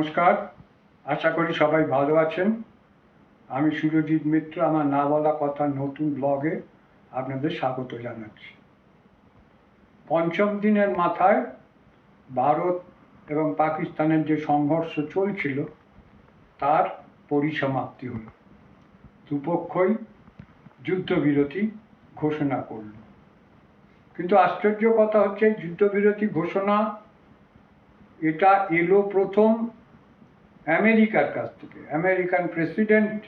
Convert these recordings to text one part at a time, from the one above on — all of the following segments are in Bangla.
নমস্কার। আশা করি সবাই ভালো আছেন। আমি সুরজিৎ মিত্র, আমার না বলা কথা নতুন ব্লগে আপনাদের স্বাগত জানাচ্ছি। পঞ্চম দিনের মাথায় ভারত এবং পাকিস্তানের যে সংঘর্ষ চলছিল, তার পরিসমাপ্তি হল। দুপক্ষই যুদ্ধবিরতি ঘোষণা করল। কিন্তু আশ্চর্য কথা হচ্ছে, যুদ্ধবিরতি ঘোষণা, এটা এলো প্রথম আমেরিকার কাছ থেকে, আমেরিকান প্রেসিডেন্ট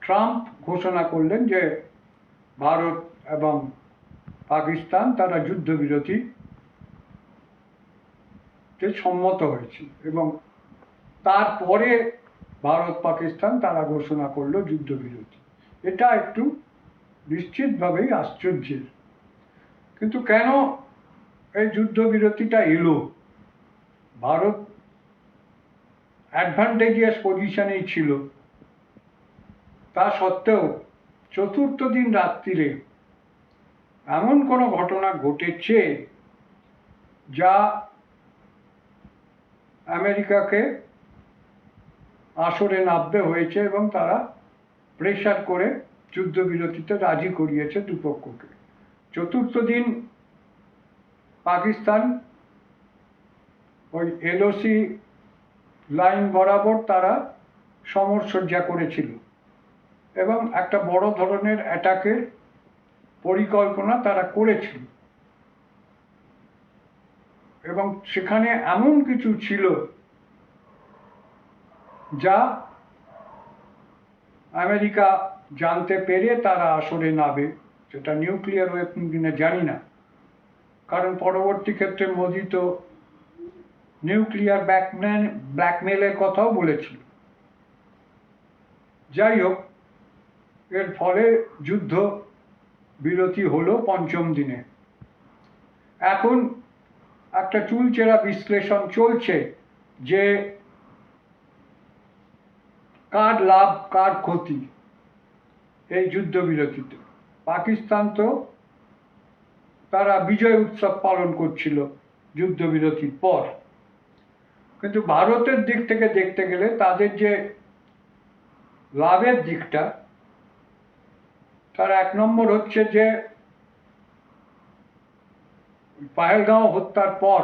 ট্রাম্প ঘোষণা করলেন যে ভারত এবং পাকিস্তান তারা যুদ্ধবিরতি সম্মত হয়েছে এবং তারপরে ভারত, পাকিস্তান তারা ঘোষণা করল যুদ্ধবিরতি। এটা একটু নিশ্চিতভাবেই আশ্চর্যের। কিন্তু কেন এই যুদ্ধবিরতিটা এলো? ভারত অ্যাডভান্টেজিয়াস পজিশনেই ছিল। তা সত্ত্বেও চতুর্থ দিন রাত্রিরে এমন কোনো ঘটনা ঘটেছে যা আমেরিকাকে আসরে নামতে হয়েছে এবং তারা প্রেশার করে যুদ্ধবিরতিতে রাজি করিয়েছে দুপক্ষকে। চতুর্থ দিন পাকিস্তান ওই এলওসি লাইন বরাবর তারা সমরসজ্জা করেছিল। এবং একটা বড় ধরনের অ্যাটাকের পরিকল্পনা তারা করেছিল। এবং সেখানে এমন কিছু ছিল যা আমেরিকা জানতে পেরে তারা আসরে নাবে সেটা নিউক্লিয়ার ওয়েপন কিনা জানি না। কারণ পরবর্তী ক্ষেত্রে মোদি তো নিউক্লিয়ার ব্যাকম্যান ব্ল্যাকমেলের কথাও বলেছিল। যাই হোক, এর ফলে যুদ্ধ বিরতি হলো পঞ্চম দিনে। এখন একটা চুলচেরা বিশ্লেষণ চলছে যে কার লাভ, কার ক্ষতি এই যুদ্ধবিরতিতে পাকিস্তান তো তারা বিজয় উৎসব পালন করছিল যুদ্ধবিরতির পর। কিন্তু ভারতের দিক থেকে দেখতে গেলে তাদের যে লাভের দিকটা, তার এক নম্বর হচ্ছে যে পাহেলগাঁও হত্যার পর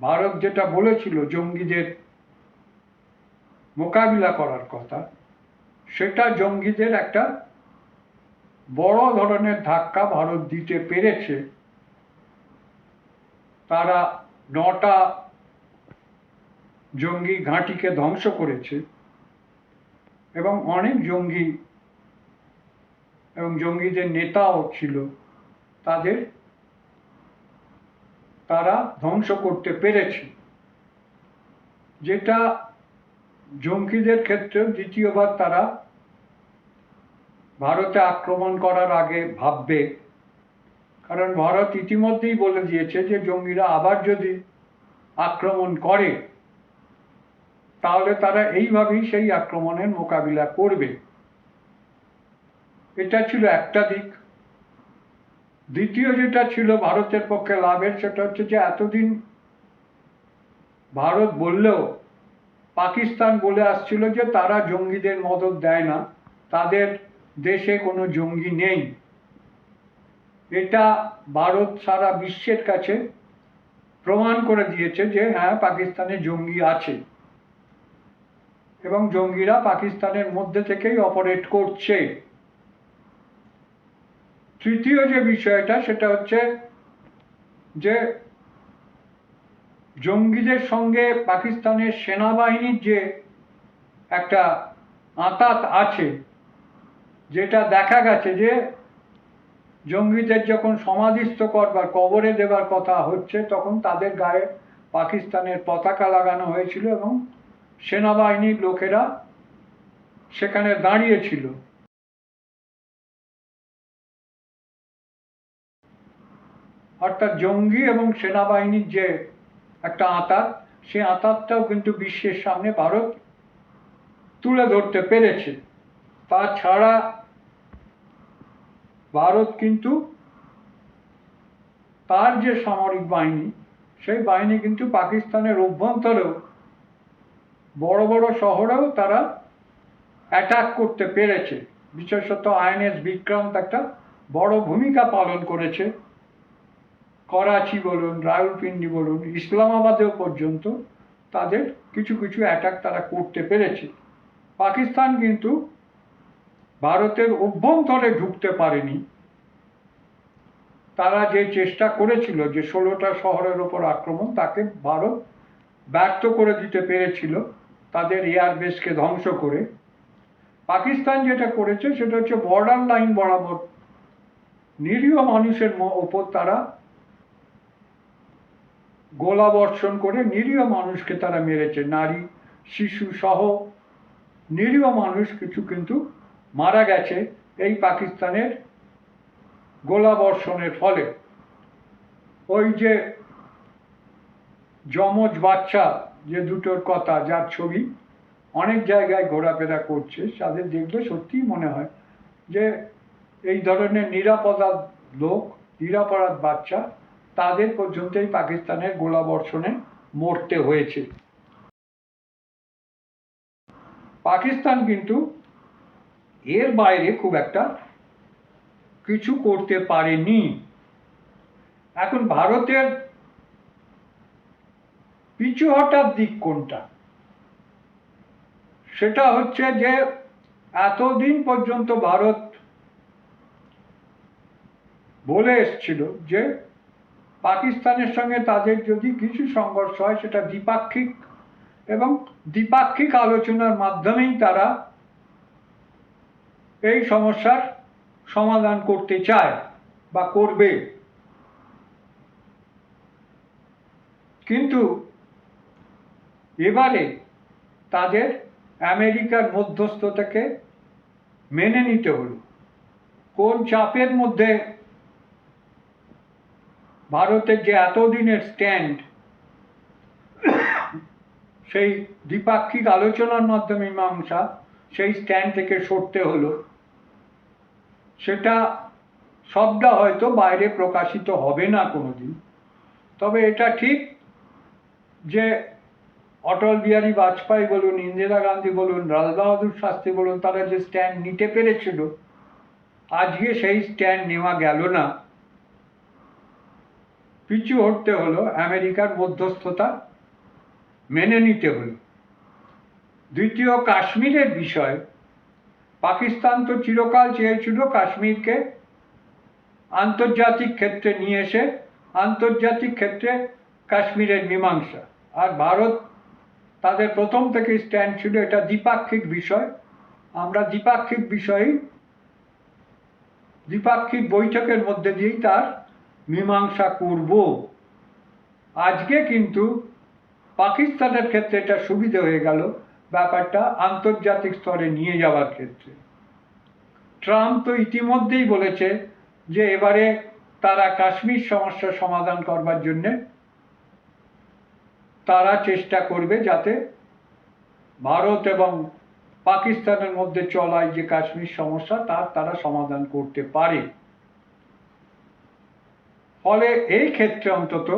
ভারত যেটা বলেছিল জঙ্গিদের মোকাবিলা করার কথা, সেটা জঙ্গিদের একটা বড় ধরনের ধাক্কা ভারত দিতে পেরেছে। তারা নটা জঙ্গি ঘাঁটিকে ধ্বংস করেছে এবং অনেক জঙ্গি এবং জঙ্গিদের নেতাও ছিল, তাদের তারা ধ্বংস করতে পেরেছে। যেটা জঙ্গিদের ক্ষেত্রে দ্বিতীয়বার তারা ভারতে আক্রমণ করার আগে ভাববে। কারণ ভারত ইতিমধ্যেই বলে দিয়েছে যে জঙ্গিরা আবার যদি আক্রমণ করে তাহলে তারা এইভাবেই সেই আক্রমণের মোকাবিলা করবে। এটা ছিল একটা দিক। দ্বিতীয় যেটা ছিল ভারতের পক্ষে লাভের, সেটা হচ্ছে যে এতদিন ভারত বললেও, পাকিস্তান বলে আসছিল যে তারা জঙ্গিদের মদত দেয় না, তাদের দেশে কোনো জঙ্গি নেই। এটা ভারত সারা বিশ্বের কাছে প্রমাণ করে দিয়েছে যে হ্যাঁ পাকিস্তানে জঙ্গি আছে। এবং জঙ্গিরা পাকিস্তানের মধ্যে থেকেই অপারেট করছে। তৃতীয় যে বিষয়টা, সেটা হচ্ছে যে জঙ্গিদের সঙ্গে পাকিস্তানের সেনাবাহিনীর যে একটা আঁতাত আছে, যেটা দেখা গেছে যে জঙ্গিদের যখন সমাধিস্থ করবার, কবরে দেবার কথা হচ্ছে, তখন তাদের গায়ে পাকিস্তানের পতাকা লাগানো হয়েছিল এবং সেনাবাহিনীর লোকেরা সেখানে দাঁড়িয়েছিল অর্থাৎ জঙ্গি এবং সেনাবাহিনীর যে একটা আঁতাত, সেই আঁতাতটাও কিন্তু বিশ্বের সামনে ভারত তুলে ধরতে পেরেছে। তাছাড়া ভারত কিন্তু তার যে সামরিক বাহিনী, সেই বাহিনী কিন্তু পাকিস্তানের অভ্যন্তরেও বড় বড় শহরেও তারা অ্যাটাক করতে পেরেছে। বিশেষত আইএনএস বিক্রান্ত একটা বড় ভূমিকা পালন করেছে। করাচি বলুন রাউলপিন্ডি বলুন, ইসলামাবাদেও পর্যন্ত তাদের কিছু কিছু অ্যাটাক তারা করতে পেরেছে। পাকিস্তান কিন্তু ভারতের অভ্যন্তরে ঢুকতে পারেনি। তারা যে চেষ্টা করেছিল যে ষোলোটা শহরের ওপর আক্রমণ তাকে ভারত ব্যর্থ করে দিতে পেরেছিল। তাদের এয়ারবেসকে ধ্বংস করে। পাকিস্তান যেটা করেছে, সেটা হচ্ছে বর্ডার লাইন বরাবর নিরীহ মানুষের ওপর তারা গোলা বর্ষণ করে নিরীহ মানুষকে তারা মেরেছে। নারী, শিশু সহ নিরীহ মানুষ কিছু কিন্তু মারা গেছে এই পাকিস্তানের গোলা বর্ষণের ফলে। ওই যে যমজ বাচ্চা যে দুটোর কথা, যার ছবি অনেক জায়গায় ঘোরাফেরা করছে, তাদের দেখলে সত্যিই মনে হয় যে এই ধরনের নিরাপরাধ লোক, নিরাপরাধ বাচ্চা তাদের পর্যন্তই পাকিস্তানের গোলাবর্ষণে মরতে হয়েছে। পাকিস্তান কিন্তু এর বাইরে খুব একটা কিছু করতে পারেনি। এখন ভারতের পিছু হটার দিক কোনটা? সেটা হচ্ছে যে এতদিন পর্যন্ত ভারত বলে এসছিল যে পাকিস্তানের সঙ্গে তাদের যদি কিছু সংঘর্ষ হয়, সেটা দ্বিপাক্ষিক এবং দ্বিপাক্ষিক আলোচনার মাধ্যমেই তারা এই সমস্যার সমাধান করতে চায় বা করবে। কিন্তু এবারে তাদের আমেরিকার মধ্যস্থতাকে মেনে নিতে হলো। কোন চাপের মধ্যে ভারতের যে এতদিনের স্ট্যান্ড সেই দ্বিপাক্ষিক আলোচনার মাধ্যমে মীমাংসা, সেই স্ট্যান্ড থেকে সরতে হলো। সেটা সবটা হয়তো বাইরে প্রকাশিত হবে না কোনোদিন। তবে এটা ঠিক যে অটল বিহারী বাজপেয়ী বলুন, ইন্দিরা গান্ধী বলুন, লাল বাহাদুর শাস্ত্রী বলুন, তারা যে স্ট্যান্ড নিতে পেরেছিল, আজকে সেই স্ট্যান্ড নেওয়া গেল না। পিছু হটতে হলো, আমেরিকার মধ্যস্থতা মেনে নিতে হলো। দ্বিতীয়, কাশ্মীরের বিষয়। পাকিস্তান তো চিরকাল চেয়েছিল কাশ্মীরকে আন্তর্জাতিক ক্ষেত্রে নিয়ে এসে, আন্তর্জাতিক ক্ষেত্রে কাশ্মীরের মীমাংসা। আর ভারত তাদের প্রথম থেকে স্ট্যান্ড ছিল এটা দ্বিপাক্ষিক বিষয়। আমরা দ্বিপাক্ষিক বিষয়েই দ্বিপাক্ষিক বৈঠকের মধ্যে দিয়েই তার মীমাংসা করব। আজকে কিন্তু পাকিস্তানের ক্ষেত্রে এটা সুবিধা হয়ে গেল, ব্যাপারটা আন্তর্জাতিক স্তরে নিয়ে যাওয়ার ক্ষেত্রে। ট্রাম্প তো ইতিমধ্যেই বলেছে যে এবারে তারা কাশ্মীর সমস্যা সমাধান করবার জন্যে তারা চেষ্টা করবে যাতে ভারত এবং পাকিস্তানের মধ্যে চলায় যে কাশ্মীর সমস্যা তার তারা সমাধান করতে পারে। ফলে এই ক্ষেত্রে অন্তত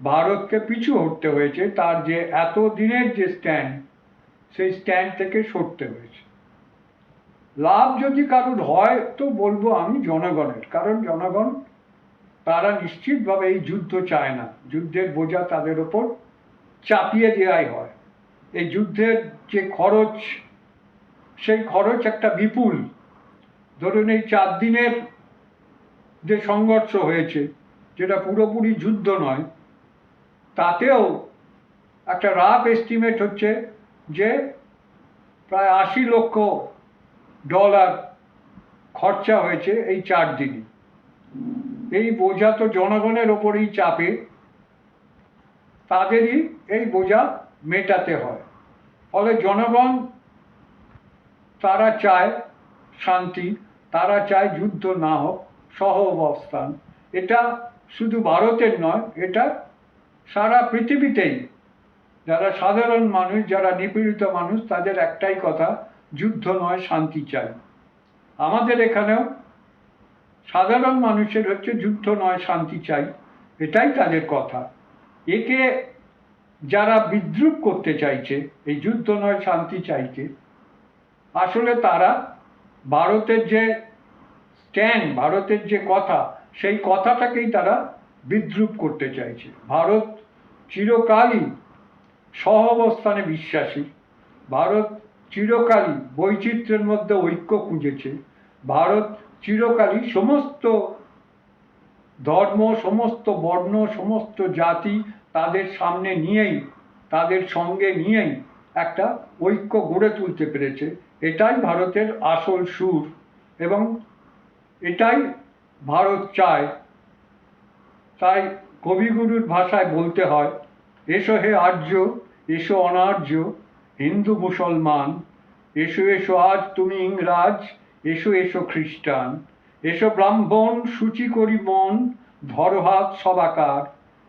ভারতকে পিছু হটতে হয়েছে, তার যে এত দিনের যে স্ট্যান্ড সেই স্ট্যান্ড থেকে সরতে হয়েছে। লাভ যদি কারোর হয়, তো বলব আমি জনগণের, কারণ জনগণ, তারা নিশ্চিতভাবে এই যুদ্ধ চায় না। যুদ্ধের বোঝা তাদের ওপর। চাপিয়ে দেওয়াই হয়। এই যুদ্ধের যে খরচ, সেই খরচ একটা বিপুল। ধরুন এই চার দিনের যে সংঘর্ষ হয়েছে, যেটা পুরোপুরি যুদ্ধ নয়, তাতেও একটা রাফ এস্টিমেট হচ্ছে যে প্রায় আশি লক্ষ ডলার খরচা হয়েছে এই চার দিনে। এই বোঝা তো জনগণের ওপরেই চাপে। তাদেরই এই বোঝা মেটাতে হয়। ফলে জনগণ, তারা চায় শান্তি, তারা চায় যুদ্ধ না হোক, সহ অবস্থান। এটা শুধু ভারতের নয়, এটা সারা পৃথিবীতেই। যারা সাধারণ মানুষ, যারা নিপীড়িত মানুষ, তাদের একটাই কথা, যুদ্ধ নয়, শান্তি চাই। আমাদের এখানেও সাধারণ মানুষের হচ্ছে যুদ্ধ নয়, শান্তি চাই। এটাই তাদের কথা। একে যারা বিদ্রুপ করতে চাইছে, এই যুদ্ধ নয়, শান্তি চাইছে, আসলে তারা ভারতের যে স্ট্যান্ড, ভারতের যে কথা, সেই কথাটাকেই তারা বিদ্রুপ করতে চাইছে। ভারত চিরকালই সহ অবস্থানে বিশ্বাসী। ভারত চিরকালই বৈচিত্র্যের মধ্যে ঐক্য খুঁজেছে। ভারত চিরকালই সমস্ত ধর্ম, সমস্ত বর্ণ, সমস্ত জাতি তাদের সামনে নিয়েই, তাদের সঙ্গে নিয়েই একটা ঐক্য গড়ে তুলতে পেরেছে। এটাই ভারতের আসল সুর এবং এটাই ভারত চায়। তাই কবিগুরুর ভাষায় বলতে হয়, এসো হে আর্য, এসো অনার্য, হিন্দু মুসলমান, এসো এসো আজ তুমি ইংরাজ, এসো এসো খ্রিস্টান। এসো ব্রাহ্মণ, সূচি করি মন ধরো হাত সবাকার।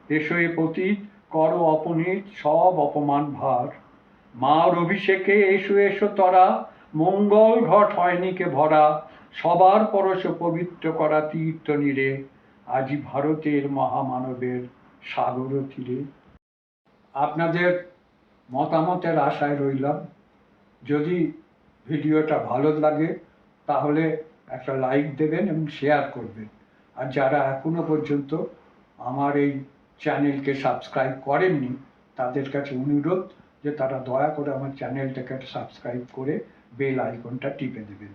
এসো এ পতীত, কর অপনীত, সব অপমান ভার। মার অভিষেকে এসো এসো তরা, মঙ্গল ঘট হয়নি কে ভরা। সবার পরশ পবিত্র করা তীর্থ নীরে, আজি ভারতের মহামানবের সাগর তীরে। আপনাদের মতামতের আশায় রইলাম। যদি ভিডিওটা ভালো লাগে, তাহলে একটা লাইক দেবেন এবং শেয়ার করবেন। আর যারা এখনও পর্যন্ত আমার এই চ্যানেলকে সাবস্ক্রাইব করেননি, তাদের কাছে অনুরোধ যে তারা দয়া করে আমার চ্যানেলটাকে সাবস্ক্রাইব করে বেল আইকনটা টিপে দেবেন।